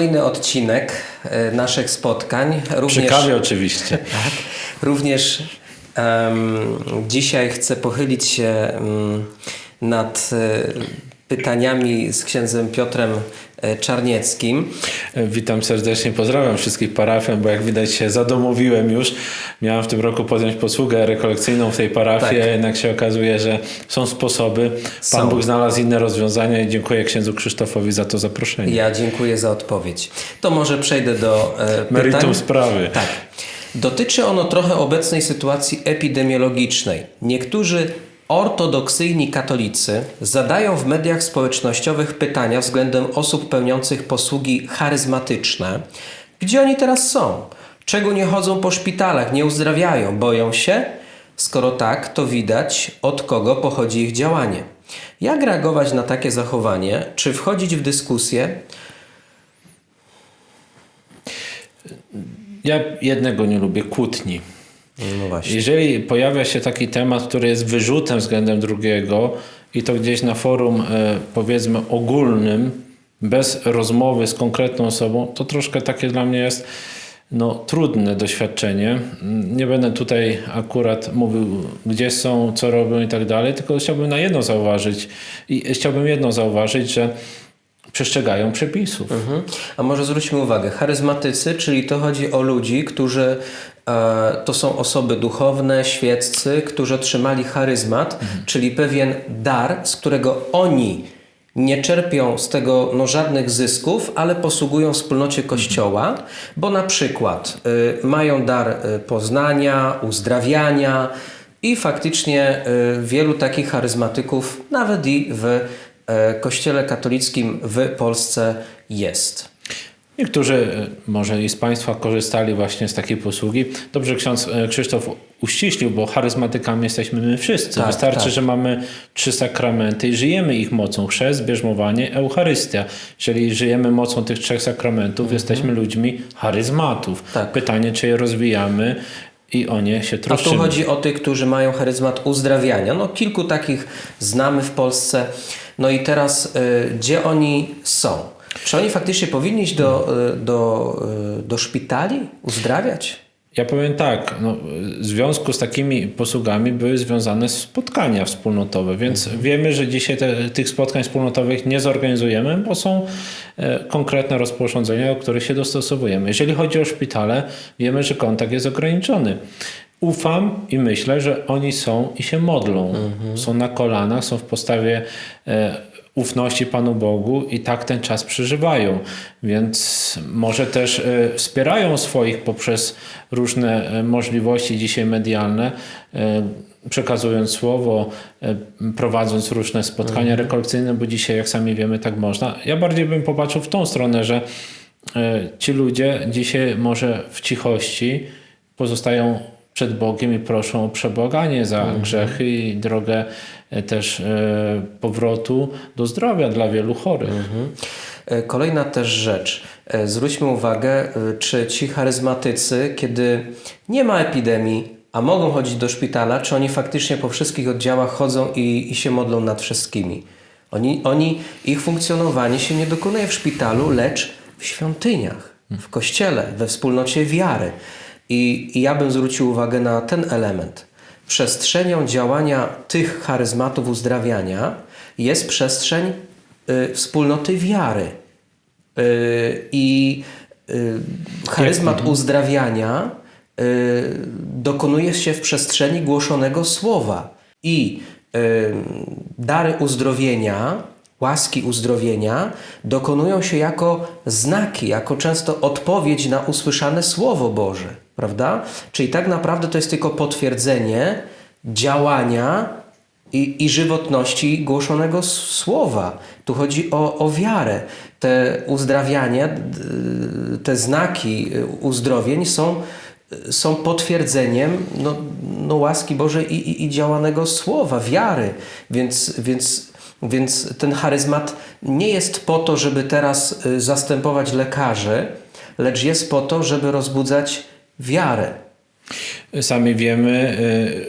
kolejny odcinek e, naszych spotkań. Przy kawie oczywiście. Tak. Również em, dzisiaj chcę pochylić się em, nad e, pytaniami z księdzem Piotrem Czarnieckim. E, Witam serdecznie, pozdrawiam wszystkich parafian, bo jak widać się zadomowiłem już. Miałem w tym roku podjąć posługę rekolekcyjną w tej parafii, Tak. jednak się okazuje, że są sposoby. Pan Są. Bóg znalazł inne rozwiązania i dziękuję księdzu Krzysztofowi za to zaproszenie. Ja dziękuję za odpowiedź. To może przejdę do e, Meritum sprawy. Tak. Dotyczy ono trochę obecnej sytuacji epidemiologicznej. Niektórzy ortodoksyjni katolicy zadają w mediach społecznościowych pytania względem osób pełniących posługi charyzmatyczne. Gdzie oni teraz są? Czego nie chodzą po szpitalach, nie uzdrawiają, boją się? Skoro tak, to widać od kogo pochodzi ich działanie. Jak reagować na takie zachowanie? Czy wchodzić w dyskusję? Ja jednego nie lubię, kłótni. No właśnie. Jeżeli pojawia się taki temat, który jest wyrzutem względem drugiego i to gdzieś na forum e, powiedzmy ogólnym, bez rozmowy z konkretną osobą, to troszkę takie dla mnie jest no, trudne doświadczenie. Nie będę tutaj akurat mówił, gdzie są, co robią i tak dalej, tylko chciałbym na jedno zauważyć i chciałbym jedno zauważyć, że przestrzegają przepisów. Mhm. A może zwróćmy uwagę, charyzmatycy, czyli to chodzi o ludzi, którzy e, to są osoby duchowne, świeccy, którzy otrzymali charyzmat, czyli pewien dar, z którego oni nie czerpią z tego no, żadnych zysków, ale posługują wspólnocie Kościoła, bo na przykład y, mają dar y, poznania, uzdrawiania i faktycznie y, wielu takich charyzmatyków nawet i w Kościele katolickim w Polsce jest. Niektórzy e, może i z Państwa korzystali właśnie z takiej posługi. Dobrze ksiądz e, Krzysztof uściślił, bo charyzmatykami jesteśmy my wszyscy. Tak, Wystarczy, tak. że mamy trzy sakramenty i żyjemy ich mocą. Chrzest, bierzmowanie, Eucharystia. Jeżeli żyjemy mocą tych trzech sakramentów, jesteśmy ludźmi charyzmatów. Mhm. Tak. Pytanie, czy je rozwijamy i o nie się A tu troszczymy. chodzi o tych, którzy mają charyzmat uzdrawiania. No, kilku takich znamy w Polsce. No i teraz, y, gdzie oni są? Czy oni faktycznie powinni iść do, y, do, y, do szpitali, uzdrawiać? Ja powiem tak, no, w związku z takimi posługami były związane spotkania wspólnotowe, więc wiemy, że dzisiaj te, tych spotkań wspólnotowych nie zorganizujemy, bo są e, konkretne rozporządzenia, do których się dostosowujemy. Jeżeli chodzi o szpitale, wiemy, że kontakt jest ograniczony. Ufam i myślę, że oni są i się modlą. Są na kolanach, są w postawie e, ufności Panu Bogu i tak ten czas przeżywają. Więc może też e, wspierają swoich poprzez różne e, możliwości dzisiaj medialne, e, przekazując słowo, e, prowadząc różne spotkania rekolekcyjne, bo dzisiaj, jak sami wiemy, tak można. Ja bardziej bym popatrzył w tą stronę, że e, ci ludzie dzisiaj może w cichości pozostają przed Bogiem i proszą o przebłaganie za grzechy i drogę e, też e, powrotu do zdrowia dla wielu chorych. E, Kolejna też rzecz. Zwróćmy uwagę, czy ci charyzmatycy, kiedy nie ma epidemii, a mogą chodzić do szpitala, czy oni faktycznie po wszystkich oddziałach chodzą i, i się modlą nad wszystkimi. Oni, oni, ich funkcjonowanie się nie dokonuje w szpitalu, lecz w świątyniach, w kościele, we wspólnocie wiary. I, I ja bym zwrócił uwagę na ten element. Przestrzenią działania tych charyzmatów uzdrawiania jest przestrzeń y, wspólnoty wiary. Y, I y, charyzmat uzdrawiania y, dokonuje się w przestrzeni głoszonego słowa. I y, dary uzdrowienia, łaski uzdrowienia dokonują się jako znaki, jako często odpowiedź na usłyszane Słowo Boże, prawda? Czyli tak naprawdę to jest tylko potwierdzenie działania i, i żywotności głoszonego słowa. Tu chodzi o, o wiarę. Te uzdrawiania, te znaki y, uzdrowień są, y, są potwierdzeniem no, no, łaski Bożej i, i, i działanego słowa, wiary. Więc, więc, więc ten charyzmat nie jest po to, żeby teraz y, zastępować lekarzy, lecz jest po to, żeby rozbudzać wiarę. Sami wiemy,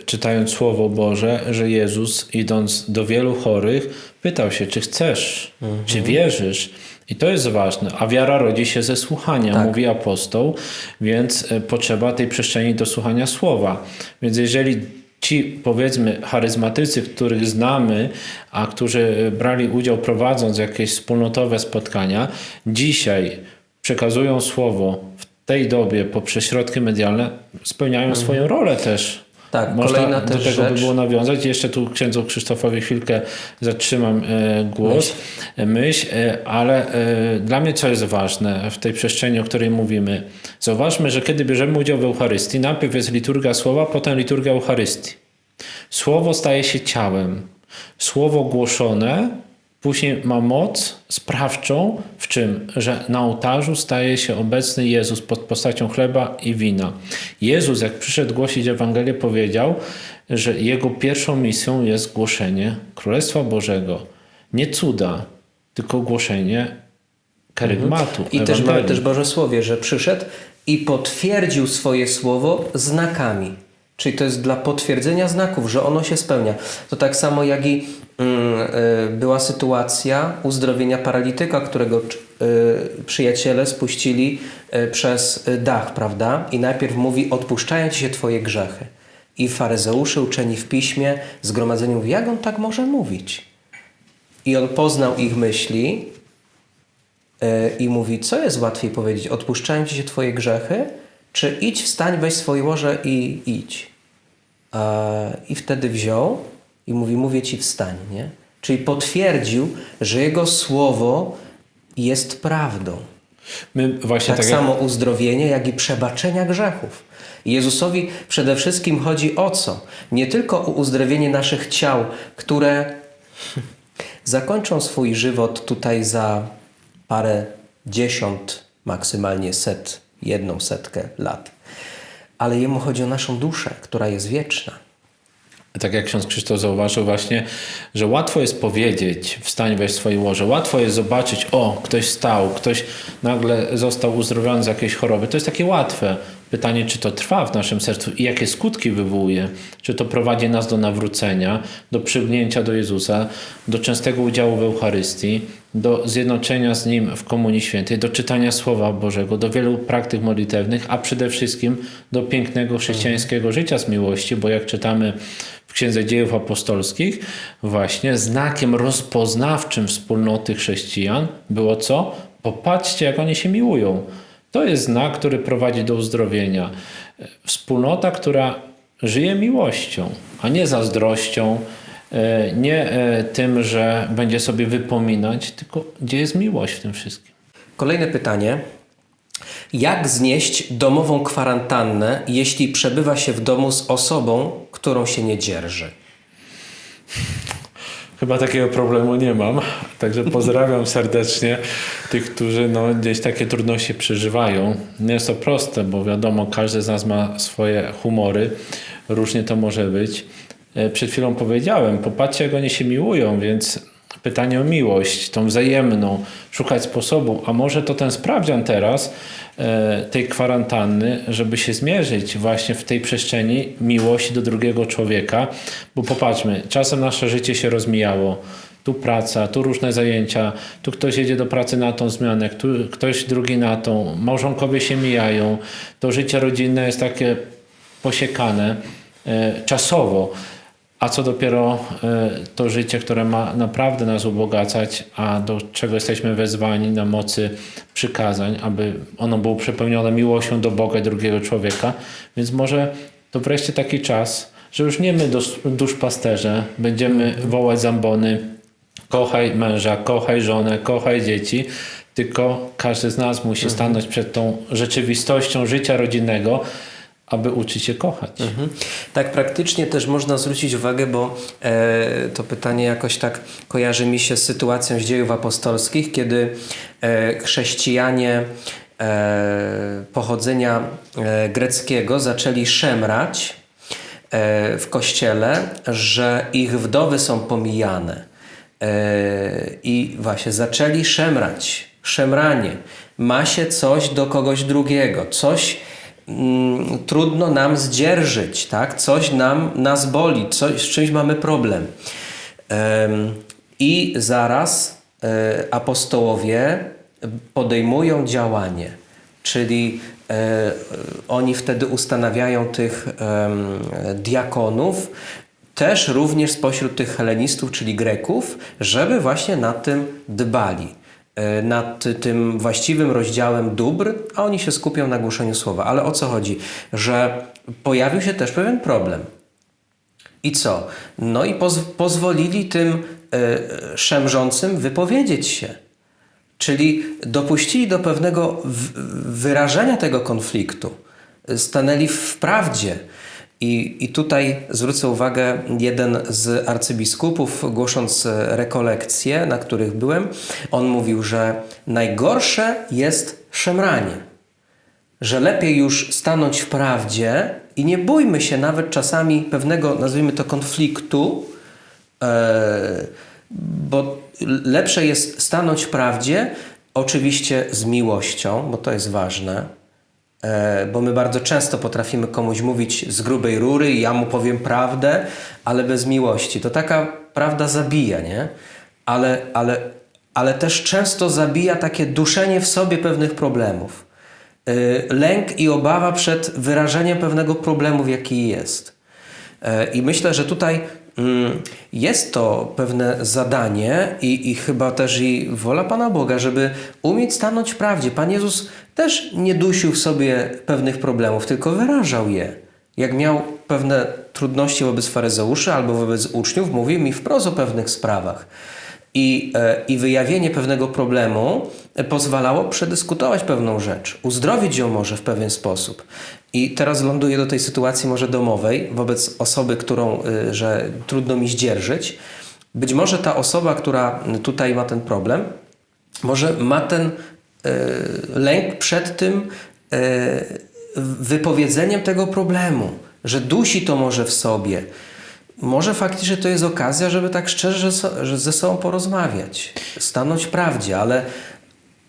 y, czytając Słowo Boże, że Jezus, idąc do wielu chorych, pytał się, czy chcesz, czy wierzysz. I to jest ważne. A wiara rodzi się ze słuchania, mówi apostoł, więc y, potrzeba tej przestrzeni do słuchania Słowa. Więc jeżeli ci, powiedzmy, charyzmatycy, których znamy, a którzy y, brali udział prowadząc jakieś wspólnotowe spotkania, dzisiaj przekazują Słowo tej dobie poprzez środki medialne, spełniają swoją rolę też. Tak, Można kolejna do też tego by rzecz. było nawiązać. Jeszcze tu księdzu Krzysztofowi chwilkę zatrzymam e, głos, myśl, myśl e, ale e, dla mnie co jest ważne w tej przestrzeni, o której mówimy. Zauważmy, że kiedy bierzemy udział w Eucharystii, najpierw jest liturgia słowa, potem liturgia Eucharystii. Słowo staje się ciałem. Słowo głoszone później ma moc sprawczą w czym? Że na ołtarzu staje się obecny Jezus pod postacią chleba i wina. Jezus, jak przyszedł głosić Ewangelię, powiedział, że jego pierwszą misją jest głoszenie Królestwa Bożego. Nie cuda, tylko głoszenie kerygmatu. I też, też Boże Słowie, że przyszedł i potwierdził swoje słowo znakami. Czyli to jest dla potwierdzenia znaków, że ono się spełnia. To tak samo jak i mm, y, była sytuacja uzdrowienia paralityka, którego y, przyjaciele spuścili y, przez dach, prawda? I najpierw mówi, odpuszczają ci się twoje grzechy. I faryzeusze uczeni w piśmie, zgromadzeniu, mówi, jak on tak może mówić? I on poznał ich myśli i mówi, co jest łatwiej powiedzieć, odpuszczają ci się twoje grzechy, czy idź, wstań, weź swoje łoże i idź. E, I wtedy wziął i mówi, mówię ci wstań, nie? Czyli potwierdził, że jego słowo jest prawdą. Tak, tak, jak samo uzdrowienie, jak i przebaczenia grzechów. Jezusowi przede wszystkim chodzi o co? Nie tylko o uzdrowienie naszych ciał, które zakończą swój żywot tutaj za parę dziesiąt, maksymalnie set, jedną setkę lat. Ale Jemu chodzi o naszą duszę, która jest wieczna. tak jak ksiądz Krzysztof zauważył właśnie, że łatwo jest powiedzieć, wstań weź swoje łoże, łatwo jest zobaczyć, o, ktoś stał, ktoś nagle został uzdrowiony z jakiejś choroby. To jest takie łatwe. Pytanie, czy to trwa w naszym sercu i jakie skutki wywołuje? Czy to prowadzi nas do nawrócenia, do przygnięcia do Jezusa, do częstego udziału w Eucharystii, do zjednoczenia z Nim w Komunii Świętej, do czytania Słowa Bożego, do wielu praktyk modlitewnych, a przede wszystkim do pięknego chrześcijańskiego życia z miłości, bo jak czytamy w Księdze Dziejów Apostolskich, właśnie znakiem rozpoznawczym wspólnoty chrześcijan było co? Popatrzcie, jak oni się miłują. To jest znak, który prowadzi do uzdrowienia. Wspólnota, która żyje miłością, a nie zazdrością, nie e, tym, że będzie sobie wypominać, tylko gdzie jest miłość w tym wszystkim. Kolejne pytanie. Jak znieść domową kwarantannę, jeśli przebywa się w domu z osobą, którą się nie dzierży? Chyba takiego problemu nie mam, także pozdrawiam serdecznie tych, którzy no, gdzieś takie trudności przeżywają. Nie jest to proste, bo wiadomo, każdy z nas ma swoje humory, różnie to może być. E, Przed chwilą powiedziałem, popatrzcie jak oni się miłują, więc pytanie o miłość, tą wzajemną, szukać sposobu, a może to ten sprawdzian teraz e, tej kwarantanny, żeby się zmierzyć właśnie w tej przestrzeni miłości do drugiego człowieka, bo popatrzmy, czasem nasze życie się rozmijało. Tu praca, tu różne zajęcia, tu ktoś jedzie do pracy na tą zmianę, tu ktoś drugi na tą, małżonkowie się mijają, to życie rodzinne jest takie posiekane e, czasowo. A co dopiero e, to życie, które ma naprawdę nas ubogacać, a do czego jesteśmy wezwani na mocy przykazań, aby ono było przepełnione miłością do Boga i drugiego człowieka. Więc może to wreszcie taki czas, że już nie my dusz, duszpasterze będziemy wołać zambony kochaj męża, kochaj żonę, kochaj dzieci, tylko każdy z nas musi stanąć przed tą rzeczywistością życia rodzinnego, aby uczyć się kochać. Mhm. Tak praktycznie też można zwrócić uwagę, bo e, to pytanie jakoś tak kojarzy mi się z sytuacją z dziejów apostolskich, kiedy e, chrześcijanie e, pochodzenia e, greckiego zaczęli szemrać e, w kościele, że ich wdowy są pomijane. E, I właśnie zaczęli szemrać. Szemranie. Ma się coś do kogoś drugiego, coś mm, trudno nam zdzierżyć, tak? Coś nam nas boli, coś, z czymś mamy problem. Em, I zaraz e, apostołowie podejmują działanie, czyli e, oni wtedy ustanawiają tych diakonów, też również spośród tych helenistów, czyli Greków, żeby właśnie nad tym dbali. E, Nad tym właściwym rozdziałem dóbr, a oni się skupią na głoszeniu słowa. Ale o co chodzi? Że pojawił się też pewien problem. I co? No i poz pozwolili tym e, szemrzącym wypowiedzieć się. Czyli dopuścili do pewnego wyrażenia tego konfliktu. Stanęli w prawdzie. I, I tutaj zwrócę uwagę, jeden z arcybiskupów, głosząc rekolekcje, na których byłem, on mówił, że najgorsze jest szemranie że lepiej już stanąć w prawdzie i nie bójmy się nawet czasami pewnego, nazwijmy to, konfliktu, e, bo lepsze jest stanąć w prawdzie, oczywiście z miłością, bo to jest ważne, bo my bardzo często potrafimy komuś mówić z grubej rury ja mu powiem prawdę, ale bez miłości. To taka prawda zabija, nie? Ale, ale, ale też często zabija takie duszenie w sobie pewnych problemów. Y, lęk i obawa przed wyrażeniem pewnego problemu, jaki jest. E, I myślę, że tutaj jest to pewne zadanie i, i chyba też i wola Pana Boga, żeby umieć stanąć w prawdzie. Pan Jezus też nie dusił w sobie pewnych problemów, tylko wyrażał je. Jak miał pewne trudności wobec faryzeuszy albo wobec uczniów, mówił mi wprost o pewnych sprawach. I, e, I wyjawienie pewnego problemu e, pozwalało przedyskutować pewną rzecz, uzdrowić ją może w pewien sposób. I teraz ląduję do tej sytuacji może domowej wobec osoby, którą, y, że trudno mi zdzierżyć. Być może ta osoba, która tutaj ma ten problem, może ma ten e, lęk przed tym e, wypowiedzeniem tego problemu, że dusi to może w sobie. Może faktycznie to jest okazja, żeby tak szczerze ze sobą porozmawiać, stanąć w prawdzie, ale,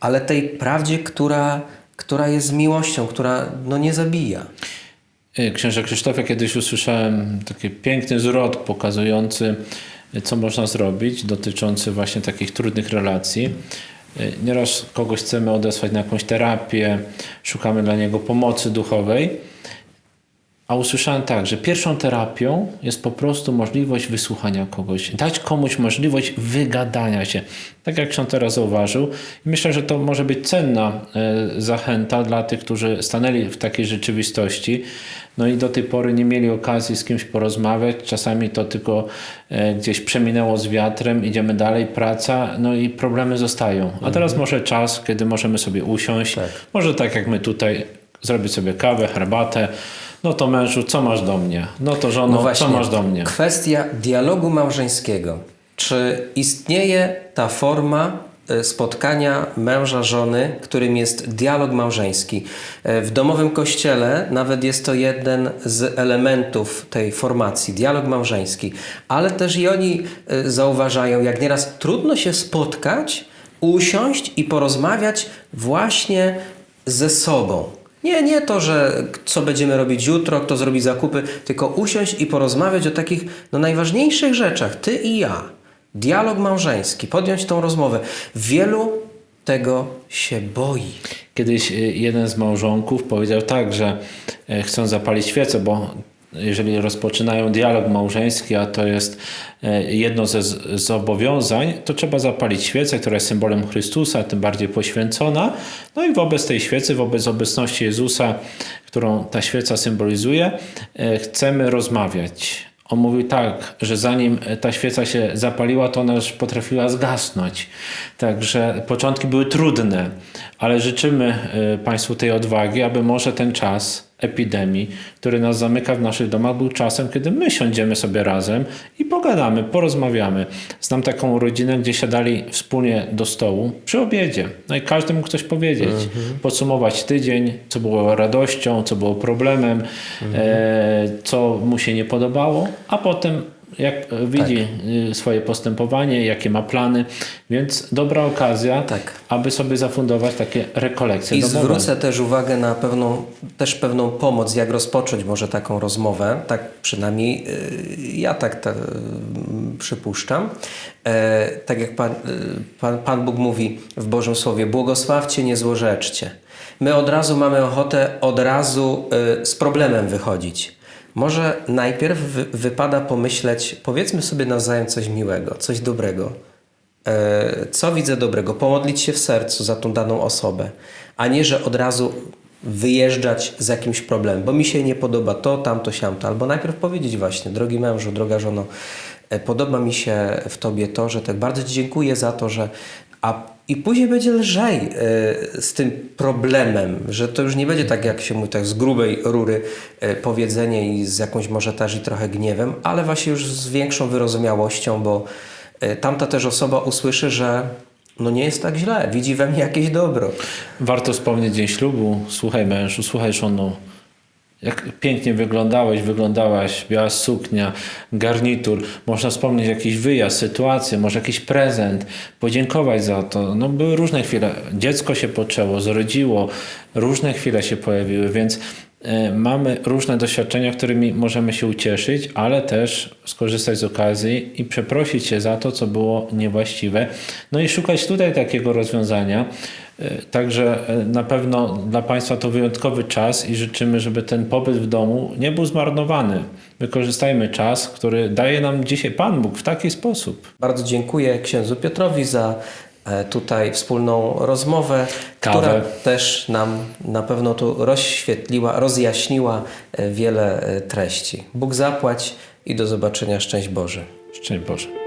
ale tej prawdzie, która, która jest miłością, która no, nie zabija. Y, Księże Krzysztofie, kiedyś usłyszałem taki piękny zwrot pokazujący, y, co można zrobić, dotyczący właśnie takich trudnych relacji. Y, Nieraz kogoś chcemy odesłać na jakąś terapię, szukamy dla niego pomocy duchowej, a usłyszałem tak, że pierwszą terapią jest po prostu możliwość wysłuchania kogoś, dać komuś możliwość wygadania się. Tak jak ksiądz teraz zauważył. I myślę, że to może być cenna e, zachęta dla tych, którzy stanęli w takiej rzeczywistości. No i do tej pory nie mieli okazji z kimś porozmawiać. Czasami to tylko e, gdzieś przeminęło z wiatrem, idziemy dalej, praca, no i problemy zostają. A teraz może czas, kiedy możemy sobie usiąść. Może tak jak my tutaj zrobić sobie kawę, herbatę. No to mężu, co masz do mnie? No to żono, co masz do mnie? Kwestia dialogu małżeńskiego. Czy istnieje ta forma e, spotkania męża, żony, którym jest dialog małżeński? E, W domowym kościele nawet jest to jeden z elementów tej formacji, dialog małżeński. Ale też i oni e, zauważają, jak nieraz trudno się spotkać, usiąść i porozmawiać właśnie ze sobą. Nie, nie to, że co będziemy robić jutro, kto zrobi zakupy, tylko usiąść i porozmawiać o takich no, najważniejszych rzeczach, ty i ja. Dialog małżeński, podjąć tą rozmowę. Wielu tego się boi. Kiedyś y, jeden z małżonków powiedział tak, że e, chcą zapalić świecę, bo jeżeli rozpoczynają dialog małżeński, a to jest e, jedno ze zobowiązań, to trzeba zapalić świecę, która jest symbolem Chrystusa, tym bardziej poświęcona. No i wobec tej świecy, wobec obecności Jezusa, którą ta świeca symbolizuje, e, chcemy rozmawiać. On mówił tak, że zanim ta świeca się zapaliła, to ona już potrafiła zgasnąć. Także początki były trudne, ale życzymy y, Państwu tej odwagi, aby może ten czas epidemii, który nas zamyka w naszych domach, był czasem, kiedy my siądziemy sobie razem i pogadamy, porozmawiamy. Znam taką rodzinę, gdzie siadali wspólnie do stołu przy obiedzie. No i każdy mógł coś powiedzieć, podsumować tydzień, co było radością, co było problemem, e, co mu się nie podobało, a potem jak e, widzi y, swoje postępowanie, jakie ma plany, więc dobra okazja, Tak. aby sobie zafundować takie rekolekcje I domowe. zwrócę też uwagę na pewną, też pewną pomoc, jak rozpocząć może taką rozmowę. Tak przynajmniej y, ja tak ta, y, przypuszczam. E, tak jak Pan, Pan, Pan Bóg mówi w Bożym Słowie, błogosławcie, nie złorzeczcie. My od razu mamy ochotę od razu z problemem wychodzić. Może najpierw wy, wypada pomyśleć, powiedzmy sobie nawzajem coś miłego, coś dobrego. E, co widzę dobrego, pomodlić się w sercu za tą daną osobę, a nie, że od razu wyjeżdżać z jakimś problemem, bo mi się nie podoba to, tamto, siamto, albo najpierw powiedzieć właśnie, drogi mężu, droga żono, e, podoba mi się w Tobie to, że tak bardzo Ci dziękuję za to, że a i później będzie lżej e, z tym problemem, że to już nie będzie tak, jak się mówi, tak z grubej rury e, powiedzenie i z jakąś może też i trochę gniewem, ale właśnie już z większą wyrozumiałością, bo e, tamta też osoba usłyszy, że no nie jest tak źle, widzi we mnie jakieś dobro. Warto wspomnieć dzień ślubu. Słuchaj mężu, słuchaj żono. Jak pięknie wyglądałeś, wyglądałaś, biała suknia, garnitur. Można wspomnieć jakiś wyjazd, sytuację, może jakiś prezent, podziękować za to. No były różne chwile. Dziecko się poczęło, zrodziło, różne chwile się pojawiły, więc e, mamy różne doświadczenia, którymi możemy się ucieszyć, ale też skorzystać z okazji i przeprosić się za to, co było niewłaściwe. No i szukać tutaj takiego rozwiązania. E, Także e, na pewno dla Państwa to wyjątkowy czas i życzymy, żeby ten pobyt w domu nie był zmarnowany. Wykorzystajmy czas, który daje nam dzisiaj Pan Bóg w taki sposób. Bardzo dziękuję księdzu Piotrowi za e, tutaj wspólną rozmowę, Kawę. która też nam na pewno tu rozświetliła, rozjaśniła wiele treści. Bóg zapłać i do zobaczenia. Szczęść Boże. Szczęść Boże.